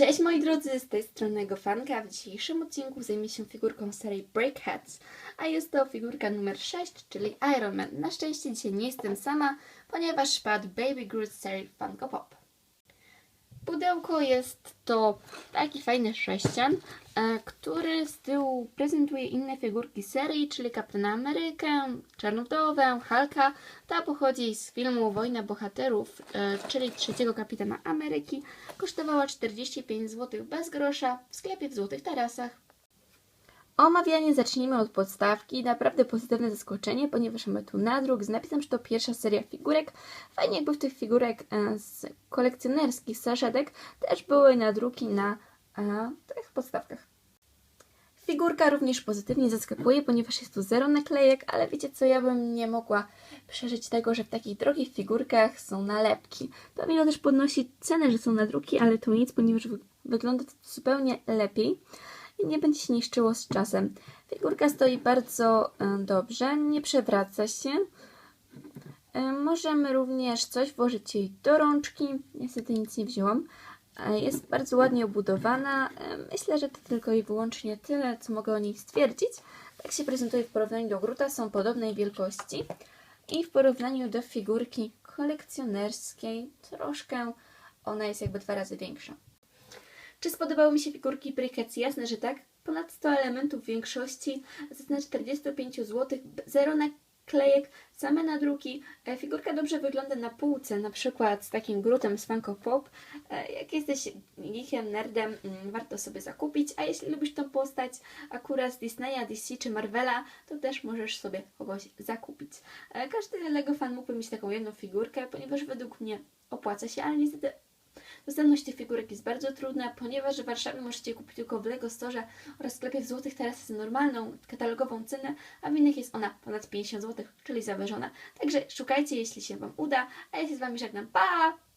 Cześć moi drodzy, z tej strony Gofanka. W dzisiejszym odcinku zajmie się figurką serii Breakheads, a jest to figurka numer 6, czyli Iron Man. Na szczęście dzisiaj nie jestem sama, ponieważ wpadł Baby Groot serii Funko Pop. Pudełko jest to taki fajny sześcian, e, który z tyłu prezentuje inne figurki serii, czyli Kapitana Amerykę, Czarną Wdowę, Hulka. Ta pochodzi z filmu Wojna Bohaterów, e, czyli trzeciego Kapitana Ameryki. Kosztowała 45 zł bez grosza w sklepie w Złotych Tarasach. Omawianie zacznijmy od podstawki. Naprawdę pozytywne zaskoczenie, ponieważ mamy tu nadruk z napisem, że to pierwsza seria figurek. Fajnie jakby w tych figurek e, z kolekcjonerskich saszetek też były nadruki na e, tych podstawkach. Figurka również pozytywnie zaskakuje, ponieważ jest tu zero naklejek, ale wiecie co, ja bym nie mogła przeżyć tego, że w takich drogich figurkach są nalepki. Pewnie też podnosi cenę, że są nadruki, ale to nic, ponieważ wy- wygląda to zupełnie lepiej i nie będzie się niszczyło z czasem. Figurka stoi bardzo e, dobrze, nie przewraca się. E, Możemy również coś włożyć jej do rączki. Niestety nic nie wzięłam. E, Jest bardzo ładnie obudowana. Myślę, że to tylko i wyłącznie tyle, co mogę o niej stwierdzić. Tak się prezentuje w porównaniu do Gruta, są podobnej wielkości. I w porównaniu do figurki kolekcjonerskiej, troszkę ona jest jakby dwa razy większa. Czy spodobały mi się figurki Brickets? Jasne, że tak. Ponad 100 elementów w większości, za cenę 45 zł, zero naklejek, same nadruki. E, Figurka dobrze wygląda na półce, na przykład z takim grutem z Funko Pop. E, Jak jesteś geekiem, nerdem, mm, warto sobie zakupić, a jeśli lubisz tą postać akurat z Disneya, DC czy Marvela, to też możesz sobie kogoś zakupić. E, Każdy LEGO fan mógłby mieć taką jedną figurkę, ponieważ według mnie opłaca się, ale niestety Dostępność tych figurek jest bardzo trudna, ponieważ w Warszawie możecie kupić tylko w Lego Store oraz sklepie w Złotych teraz za normalną, katalogową cenę, a w innych jest ona ponad 50 zł, czyli zawyżona. Także szukajcie, jeśli się Wam uda, a ja się z Wami żegnam. Pa!